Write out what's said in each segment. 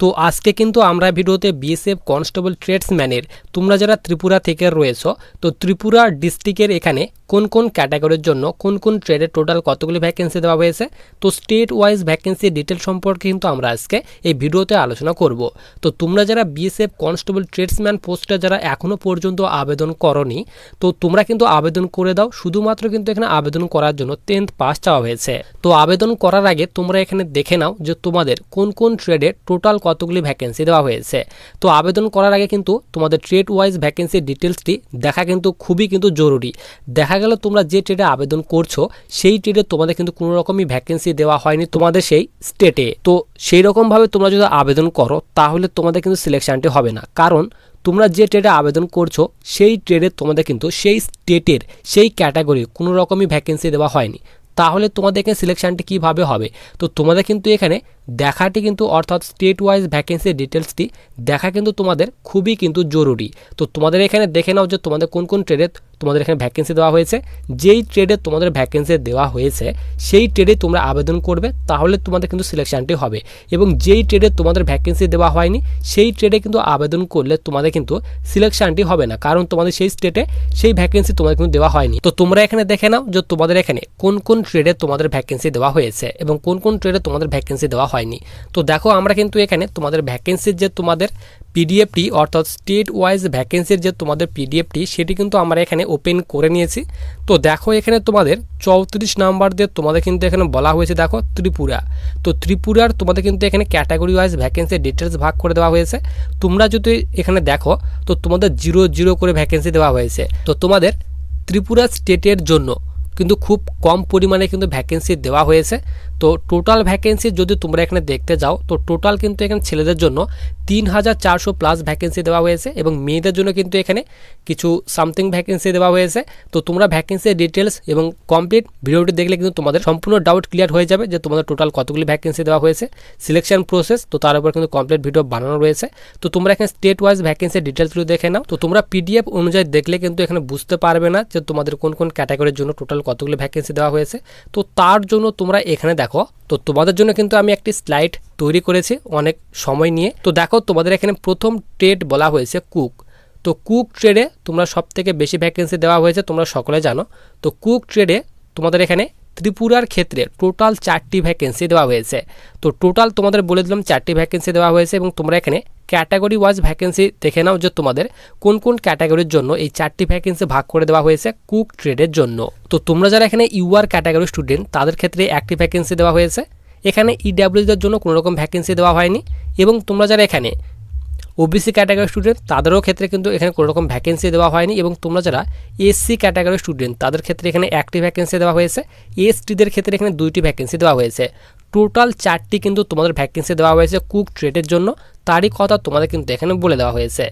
তো আজকে কিন্তু আমরা ভিডিওতে বিএসএফ কনস্টেবল ট্রেডসম্যানের, তোমরা যারা ত্রিপুরা থেকে রয়েছো, তো ত্রিপুরা ডিস্ট্রিক্টের এখানে কোন কোন ক্যাটাগরির জন্য কোন কোন ট্রেডের টোটাল কতগুলি ভ্যাকেন্সি দেওয়া হয়েছে? তো স্টেট ওয়াইজ ভ্যাকেন্সি ডিটেল সম্পর্কে কিন্তু আমরা আজকে এই ভিডিওতে আলোচনা করব। তো তোমরা যারা বিএসএফ কনস্টেবল ট্রেডসম্যান পোস্টে যারা এখনও পর্যন্ত আবেদন করনি, তো তোমরা কিন্তু আবেদন করে দাও। শুধুমাত্র কিন্তু এখানে আবেদন করার জন্য টেন্থ পাস চাওয়া হয়েছে। তো আবেদন করার আগে তোমরা এখানে দেখে নাও যে তোমাদের কোন কোন ট্রেডে টোটাল কতগুলি ভ্যাকেন্সি দেওয়া হয়েছে। তো আবেদন করার আগে কিন্তু তোমাদের ট্রেড ওয়াইজ ভ্যাকেন্সি ডিটেলসটি দেখা কিন্তু খুবই কিন্তু জরুরি। দেখা গেল তোমরা যে ট্রেডে আবেদন করছ, সেই ট্রেডে তোমাদের কিন্তু কোনো রকমই ভ্যাকেন্সি দেওয়া হয়নি তোমাদের সেই স্টেটে তো সেই রকমভাবে তোমরা যদি আবেদন করো, তাহলে তোমাদের কিন্তু সিলেকশনটি হবে না। কারণ তোমরা যে ট্রেডে আবেদন করছ, সেই ট্রেডে তোমাদের কিন্তু সেই স্টেটের সেই ক্যাটাগরির কোনো রকমই ভ্যাকেন্সি দেওয়া হয়নি। তাহলে তোমাদের এখানে সিলেকশনটি কীভাবে হবে? তো তোমাদের কিন্তু এখানে দেখাটি কিন্তু অর্থাৎ স্টেট ওয়াইজ ভ্যাকেন্সি ডিটেলসটি দেখা কিন্তু তোমাদের খুবই কিন্তু জরুরি। তো তোমাদের এখানে দেখে নাও যে তোমাদের কোন কোন ট্রেডে তোমাদের এখানে ভ্যাকেন্সি দেওয়া হয়েছে। যেই ট্রেডে তোমাদের ভ্যাকেন্সি দেওয়া হয়েছে, সেই ট্রেডে তোমরা আবেদন করবে, তাহলে তোমাদের কিন্তু সিলেকশনটি হবে। এবং যেই ট্রেডে তোমাদের ভ্যাকেন্সি দেওয়া হয়নি, সেই ট্রেডে কিন্তু আবেদন করলে তোমাদের কিন্তু সিলেকশনটি হবে না। কারণ তোমাদের সেই স্টেটে সেই ভ্যাকেন্সি তোমাদের কিন্তু দেওয়া হয়নি। তো তোমরা এখানে দেখে নাও যে তোমাদের এখানে কোন কোন ট্রেডে তোমাদের ভ্যাকেন্সি দেওয়া হয়েছে এবং কোন কোন ট্রেডে তোমাদের ভ্যাকেন্সি দেওয়া হয়নি। তো দেখো আমরা কিন্তু এখানে তোমাদের ভ্যাকেন্সির যে তোমাদের পিডিএফটি অর্থাৎ স্টেট ওয়াইজ ভ্যাকেন্সির যে তোমাদের পিডিএফটি সেটি কিন্তু আমরা এখানে ওপেন করে নিয়েছি। তো দেখো এখানে তোমাদের চৌত্রিশ নাম্বার দিয়ে তোমাদের কিন্তু এখানে বলা হয়েছে, দেখো ত্রিপুরা। তো ত্রিপুরার তোমাদের কিন্তু এখানে ক্যাটাগরি ওয়াইজ ভ্যাকেন্সির ডিটেলস ভাগ করে দেওয়া হয়েছে। তোমরা যদি এখানে দেখো, তো তোমাদের জিরো জিরো করে ভ্যাকেন্সি দেওয়া হয়েছে। তো তোমাদের ত্রিপুরা স্টেটের জন্য কিন্তু খুব কম পরিমাণে কিন্তু ভ্যাকেন্সি দেওয়া হয়েছে। তো টোটাল ভ্যাকেন্সি যদি তোমরা এখানে দেখতে যাও, তো টোটাল কিন্তু এখানে ছেলেদের জন্য তিন হাজার চারশো প্লাস ভ্যাকেন্সি দেওয়া হয়েছে এবং মেয়েদের জন্য কিন্তু এখানে কিছু সামথিং ভ্যাকেন্সি দেওয়া হয়েছে। তো তোমরা ভ্যাকেন্সির ডিটেলস এবং কমপ্লিট ভিডিওটি দেখলে কিন্তু তোমাদের সম্পূর্ণ ডাউট ক্লিয়ার হয়ে যাবে যে তোমাদের টোটাল কতগুলি ভ্যাকেন্সি দেওয়া হয়েছে। সিলেকশন প্রসেস তো তার উপর কিন্তু কমপ্লিট ভিডিও বানানো রয়েছে। তো তোমরা এখানে স্টেট ওয়াইজ ভ্যাকেন্সি ডিটেলসগুলো দেখে নাও। তো তোমরা পিডিএফ অনুযায়ী দেখলে কিন্তু এখানে বুঝতে পারবে না যে তোমাদের কোন কোন ক্যাটাগরির জন্য টোটাল কতগুলি ভ্যাকেন্সি দেওয়া হয়েছে। তো তার জন্য তোমরা এখানে দেখো, তো তোমাদের জন্য কিন্তু আমি একটি স্লাইড তৈরি করেছি অনেক সময় নিয়ে। তো দেখো, তোমাদের এখানে প্রথম ট্রেড বলা হয়েছে কুক তো কুক ট্রেডে তোমরা সব থেকে বেশি ভ্যাকেন্সি দেওয়া হয়েছে, তোমরা সকলে জানো। তো কুক ট্রেডে তোমাদের এখানে ত্রিপুরার ক্ষেত্রে টোটাল চারটি ভ্যাকেন্সি দেওয়া হয়েছে। তো টোটাল তোমাদের বলে দিলাম চারটি ভ্যাকেন্সি দেওয়া হয়েছে এবং তোমরা এখানে ক্যাটাগরি ওয়াইজ ভ্যাকেন্সি দেখে নাও যে তোমাদের কোন কোন ক্যাটাগরির জন্য এই চারটি ভ্যাকেন্সি ভাগ করে দেওয়া হয়েছে কুক ট্রেডের জন্য। তো তোমরা যারা এখানে ইউআর ক্যাটাগরি স্টুডেন্ট, তাদের ক্ষেত্রে একটি ভ্যাকেন্সি দেওয়া হয়েছে। এখানে ইডাব্লিউদের জন্য কোনো রকম ভ্যাকেন্সি দেওয়া হয়নি। এবং তোমরা যারা এখানে ওবিসি ক্যাটাগরি স্টুডেন্ট তাদেরও ক্ষেত্রে কিন্তু এখানে কোনো রকম ভ্যাকেন্সি দেওয়া হয়নি এবং তোমরা যারা এসসি ক্যাটাগরি স্টুডেন্ট তাদের ক্ষেত্রে এখানে একটি ভ্যাকেন্সি দেওয়া হয়েছে। এসটিদের ক্ষেত্রে এখানে দুইটি ভ্যাকেন্সি দেওয়া হয়েছে। টোটাল চারটি কিন্তু তোমাদের ভ্যাকেন্সি দেওয়া হয়েছে কুক ট্রেডের জন্য। তারই কথা তোমাদের কিন্তু এখানে বলে দেওয়া হয়েছে।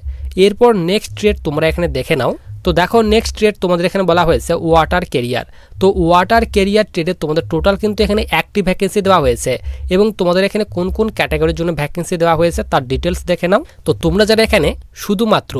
এরপর নেক্সট ট্রেড তোমরা এখানে দেখে নাও। তো দেখো নেক্সট ট্রেড তোমাদের এখানে বলা হয়েছে ওয়াটার কেরিয়ার তো ওয়াটার কেরিয়ার ট্রেডে তোমাদের টোটাল কিন্তু এখানে একটি ভ্যাকেন্সি দেওয়া হয়েছে এবং তোমাদের এখানে কোন কোন ক্যাটাগরির জন্য ভ্যাকেন্সি দেওয়া হয়েছে তার ডিটেলস দেখে নাও। তো তোমরা যারা এখানে শুধুমাত্র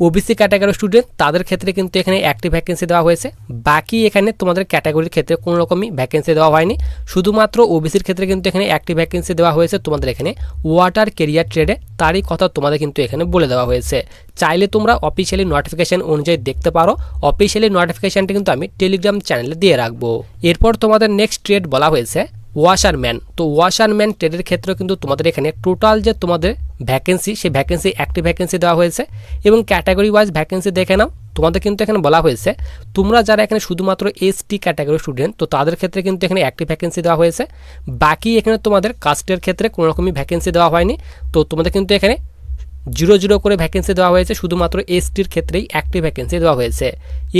ওবিসি ক্যাটাগরি স্টুডেন্ট তাদের ক্ষেত্রে কিন্তু এখানে একটি ভ্যাকেন্সি দেওয়া হয়েছে। বাকি এখানে তোমাদের ক্যাটাগরির ক্ষেত্রে কোনো রকমই ভ্যাকেন্সি দেওয়া হয়নি। শুধুমাত্র ওবিসির ক্ষেত্রে কিন্তু এখানে একটি ভ্যাকেন্সি দেওয়া হয়েছে তোমাদের এখানে ওয়াটার কেরিয়ার ট্রেডে তারই কথা তোমাদের কিন্তু এখানে বলে দেওয়া হয়েছে। চাইলে তোমরা অফিসিয়ালি নোটিফিকেশান অনুযায়ী দেখতে পারো। অফিসিয়ালি নোটিফিকেশানটি কিন্তু আমি টেলিগ্রাম চ্যানেলে দিয়ে রাখব। এরপর তোমাদের নেক্সট ট্রেড বলা হয়েছে ওয়াশারম্যান তো ওয়াশারম্যান ট্রেডের ক্ষেত্রে কিন্তু তোমাদের এখানে টোটাল যে তোমাদের ভ্যাকেন্সি সেই ভ্যাকেন্সি একটি ভ্যাকেন্সি দেওয়া হয়েছে। এবং ক্যাটাগরি ওয়াইজ ভ্যাকেন্সি দেখে নাও, তোমাদের কিন্তু এখানে বলা হয়েছে, তোমরা যারা এখানে শুধুমাত্র এসটি ক্যাটাগরি স্টুডেন্ট তো তাদের ক্ষেত্রে কিন্তু এখানে একটি ভ্যাকেন্সি দেওয়া হয়েছে। বাকি এখানে তোমাদের কাস্টের ক্ষেত্রে কোনো রকমই ভ্যাকেন্সি দেওয়া হয়নি, তো তোমাদের কিন্তু এখানে জিরো জিরো করে ভ্যাকেন্সি দেওয়া হয়েছে, শুধুমাত্র এসটির ক্ষেত্রেই একটি ভ্যাকেন্সি দেওয়া হয়েছে।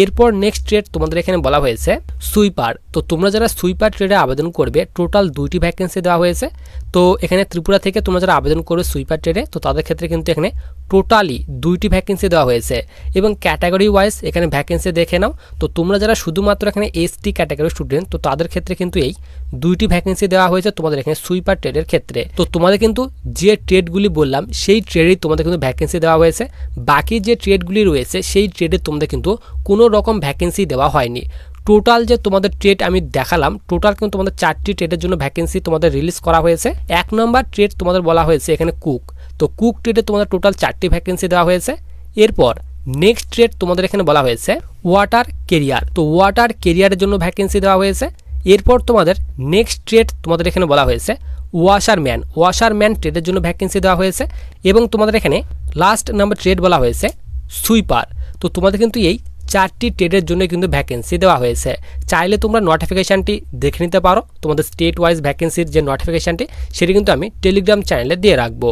এরপর নেক্সট ট্রেড তোমাদের এখানে বলা হয়েছে সুইপার তো তোমরা যারা সুইপার ট্রেডে আবেদন করবে টোটাল দুইটি ভ্যাকেন্সি দেওয়া হয়েছে। তো এখানে ত্রিপুরা থেকে তোমরা যারা আবেদন করবে সুইপার ট্রেডে তো তাদের ক্ষেত্রে কিন্তু এখানে টোটালি দুইটি ভ্যাকেন্সি দেওয়া হয়েছে। এবং ক্যাটাগরি ওয়াইজ এখানে ভ্যাকেন্সি দেখে নাও। তো তোমরা যারা শুধুমাত্র এখানে এসটি ক্যাটাগরি স্টুডেন্ট তো তাদের ক্ষেত্রে কিন্তু এই দুইটি ভ্যাকেন্সি দেওয়া হয়েছে তোমাদের এখানে সুইপার ট্রেডের ক্ষেত্রে। তো তোমাদের কিন্তু যে ট্রেডগুলি বললাম, সেই ট্রেডেই তোমাদের কিন্তু ভ্যাকেন্সি দেওয়া হয়েছে। বাকি যে ট্রেডগুলি রয়েছে, সেই ট্রেডে তোমাদের কিন্তু কোনো রকম ভ্যাকেন্সি দেওয়া হয়নি। টোটাল যে তোমাদের ট্রেড আমি দেখালাম টোটাল কিন্তু তোমাদের চারটি ট্রেডের জন্য ভ্যাকেন্সি তোমাদের রিলিজ করা হয়েছে। এক নম্বর ট্রেড তোমাদের বলা হয়েছে এখানে কুক তো কুক ট্রেডে তোমাদের টোটাল চারটি ভ্যাকেন্সি দেওয়া হয়েছে। এরপর নেক্সট ট্রেড তোমাদের এখানে বলা হয়েছে ওয়াটার কেরিয়ার তো ওয়াটার কেরিয়ারের জন্য ভ্যাকেন্সি দেওয়া হয়েছে। এরপর তোমাদের নেক্সট ট্রেড তোমাদের এখানে বলা হয়েছে ওয়াশারম্যান ওয়াশারম্যান ট্রেডের জন্য ভ্যাকেন্সি দেওয়া হয়েছে এবং তোমাদের এখানে লাস্ট নাম্বার ট্রেড বলা হয়েছে সুইপার তো তোমাদের কিন্তু এই চারটি ট্রেডের জন্য কিন্তু ভ্যাকেন্সি দেওয়া হয়েছে। চাইলে তোমরা নোটিফিকেশানটি দেখে নিতে পারো। তোমাদের স্টেট ওয়াইজ ভ্যাকেন্সির যে নোটিফিকেশানটি সেটি কিন্তু আমি টেলিগ্রাম চ্যানেলে দিয়ে রাখব।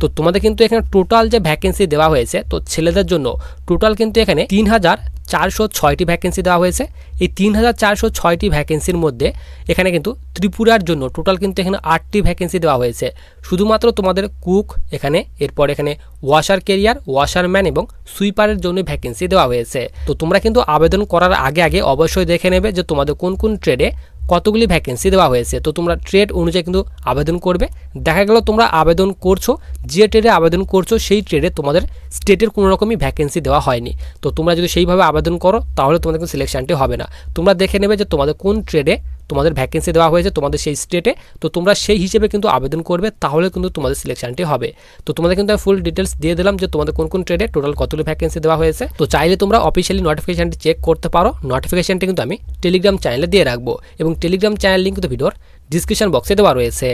তো তোমাদের কিন্তু এখানে টোটাল যে ভ্যাকেন্সি দেওয়া হয়েছে, তো ছেলেদের জন্য টোটাল কিন্তু এখানে তিন হাজার চারশো ছয়টি ভ্যাকেন্সি দেওয়া হয়েছে। এই তিন হাজার চারশো ছয়টি ভ্যাকেন্সির মধ্যে এখানে কিন্তু ত্রিপুরার জন্য টোটাল কিন্তু এখানে আটটি ভ্যাকেন্সি দেওয়া হয়েছে। শুধুমাত্র তোমাদের কুক এখানে, এরপর এখানে ওয়াশার কেরিয়ার ওয়াশারম্যান এবং সুইপারের জন্য ভ্যাকেন্সি দেওয়া হয়েছে। তো তোমরা কিন্তু আবেদন করার আগে আগে অবশ্যই দেখে নেবে যে তোমাদের কোন কোন ট্রেডে কতগুলি ভ্যাকেন্সি দেওয়া হয়েছে? তো তোমরা ট্রেড অনুযায়ী কিন্তু আবেদন করবে। দেখা গেল তোমরা আবেদন করছ, যে ট্রেডে আবেদন করছ, সেই ট্রেডে তোমাদের স্টেটের কোনো রকমই ভ্যাকেন্সি দেওয়া হয়নি। তো তোমরা যদি সেইভাবে আবেদন করো, তাহলে তোমাদের কিন্তু সিলেকশানটি হবে না। তোমরা দেখে নেবে যে তোমাদের কোন ট্রেডে তোমাদের ভ্যাকেন্সি দেওয়া হয়েছে তোমাদের সেই স্টেটে তো তোমরা সেই হিসেবে কিন্তু আবেদন করবে, তাহলে কিন্তু তোমাদের সিলেকশনটি হবে। তো তোমাদের কিন্তু আমি ফুল ডিটেলস দিয়ে দিলাম যে তোমাদের কোন কোন ট্রেডে টোটাল কতগুলো ভ্যাকেন্সি দেওয়া হয়েছে। তো চাইলে তোমরা অফিসিয়ালি নোটিফিকেশনটি চেক করতে পারো। নোটিফিকেশনটি কিন্তু আমি টেলিগ্রাম চ্যানেলে দিয়ে রাখব এবং টেলিগ্রাম চ্যানেল লিঙ্ক কিন্তু ভিডিওর ডিসক্রিপশন বক্সে দেওয়া রয়েছে।